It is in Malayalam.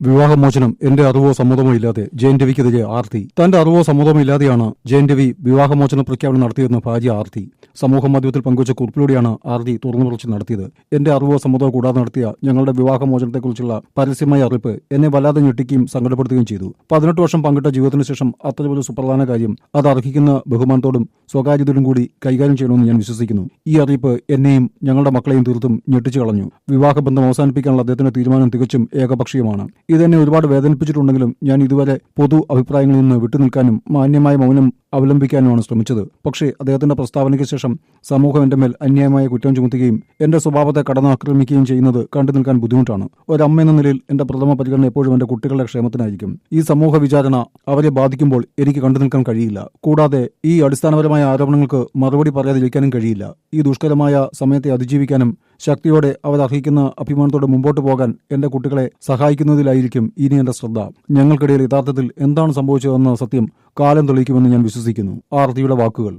വിവാഹമോചനം എന്റെ അറിവോ സമ്മതമോ ഇല്ലാതെ ജയൻ രവിക്കെതിരെ ആർത്തി. തന്റെ അറിവോ സമ്മതമോ ഇല്ലാതെയാണ് ജയൻ രവി വിവാഹമോചന പ്രഖ്യാപനം നടത്തിയതെന്ന് ഭാര്യ ആർത്തി. സമൂഹ മാധ്യമത്തിൽ പങ്കുവച്ച കുറിപ്പിലൂടെയാണ് ആർത്തി തുറന്നു പറച്ചിൽ നടത്തിയത്. എന്റെ അറിവോ സമ്മതമോ കൂടാതെ നടത്തിയ ഞങ്ങളുടെ വിവാഹമോചനത്തെക്കുറിച്ചുള്ള പരസ്യമായ അറിയിപ്പ് എന്നെ വല്ലാതെ ഞെട്ടിക്കുകയും സങ്കടപ്പെടുത്തുകയും ചെയ്തു. പതിനെട്ട് വർഷം പങ്കിട്ട ജീവിതത്തിന് ശേഷം അത്തരമൊരു സുപ്രധാന കാര്യം അത് അർഹിക്കുന്ന ബഹുമാനത്തോടും സ്വകാര്യതയോടും കൂടി കൈകാര്യം ചെയ്യണമെന്ന് ഞാൻ വിശ്വസിക്കുന്നു. ഈ അറിയിപ്പ് എന്നെയും ഞങ്ങളുടെ മക്കളെയും തീർത്തും ഞെട്ടിച്ചു കളഞ്ഞു. വിവാഹബന്ധം അവസാനിപ്പിക്കാനുള്ള അദ്ദേഹത്തിന്റെ തീരുമാനം തികച്ചും ഏകപക്ഷീയമാണ്. ഇതെന്നെ ഒരുപാട് വേദനിപ്പിച്ചിട്ടുണ്ടെങ്കിലും ഞാൻ ഇതുവരെ പൊതു അഭിപ്രായങ്ങളിൽ നിന്ന് വിട്ടുനിൽക്കാനും മാന്യമായ മൗനം അവലംബിക്കാനുമാണ് ശ്രമിച്ചത്. പക്ഷേ അദ്ദേഹത്തിന്റെ പ്രസ്താവനയ്ക്ക് ശേഷം സമൂഹം എന്റെ മേൽ അന്യായമായ കുറ്റം ചുമത്തുകയും എന്റെ സ്വഭാവത്തെ കടന്നാക്രമിക്കുകയും ചെയ്യുന്നത് കണ്ടു നിൽക്കാൻ ബുദ്ധിമുട്ടാണ്. ഒരമ്മ എന്ന നിലയിൽ എന്റെ പ്രഥമ പരിഗണന എപ്പോഴും എന്റെ കുട്ടികളുടെ ക്ഷേമത്തിനായിരിക്കും. ഈ സമൂഹ വിചാരണ അവരെ ബാധിക്കുമ്പോൾ എനിക്ക് കണ്ടു നിൽക്കാൻ കഴിയില്ല. കൂടാതെ ഈ അടിസ്ഥാനപരമായ ആരോപണങ്ങൾക്ക് മറുപടി പറയാതിരിക്കാനും കഴിയില്ല. ഈ ദുഷ്കരമായ സമയത്തെ അതിജീവിക്കാനും ശക്തിയോടെ അവർ അർഹിക്കുന്ന അഭിമാനത്തോടെ മുമ്പോട്ട് പോകാൻ എന്റെ കുട്ടികളെ സഹായിക്കുന്നതിലായിരിക്കും ഇനി എന്റെ ശ്രദ്ധ. ഞങ്ങൾക്കിടയിൽ യഥാർത്ഥത്തിൽ എന്താണ് സംഭവിച്ചതെന്ന സത്യം കാലം തെളിയിക്കുമെന്ന് ഞാൻ വിശ്വസിക്കുന്നു. ആർത്തിയുടെ വാക്കുകൾ.